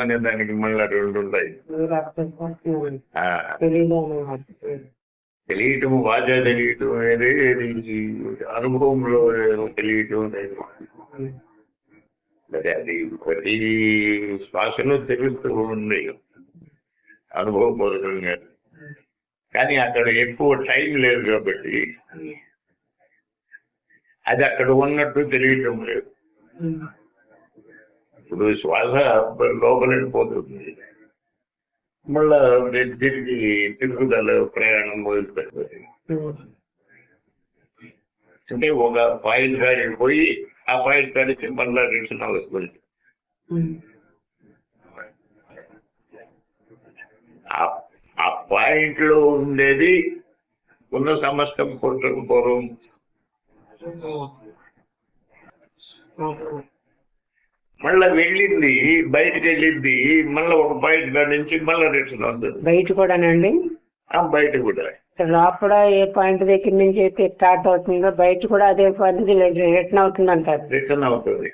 అనే దానికి మళ్ళీ రెండు ఉన్నాయి తెలియటం వాచ తెలియటం అనేది అనుభవంలో తెలియటం అనేది మరి అది ప్రతి శ్వాసలో తెలుస్తూ ఉంది. అనుభవపూర్వకంగా కానీ అక్కడ ఎక్కువ టైం లేదు కాబట్టి అది అక్కడ ఉన్నట్టు తెలియటం లేదు. ఇప్పుడు శ్వాస లోపల మళ్ళా తిరిగి తిరుగుదల ప్రయాణం మొదలు పెడుతుంది అంటే ఒక పాయింట్ కాడికి పోయి ఆ పాయింట్ కాడికి మళ్ళా రిటర్న్ వస్తుంది ఆ- పాయింట్లో ఉండేది ఉన్న సమస్తం పుట్టక మళ్ళా వెళ్ళింది బయటకు వెళ్ళింది మళ్ళా ఒక పాయింట్ కాడి నుంచి మళ్ళా రిటర్న్ వస్తుంది. బయట కూడానండి ఆ బయట కూడా. లోపల ఏ పాయింట్ దగ్గర నుంచి అయితే స్టార్ట్ అవుతుందో బయట కూడా అదే పాయింట్ రిటర్న్ అవుతుంది అంటారు రిటర్న్ అవుతుంది.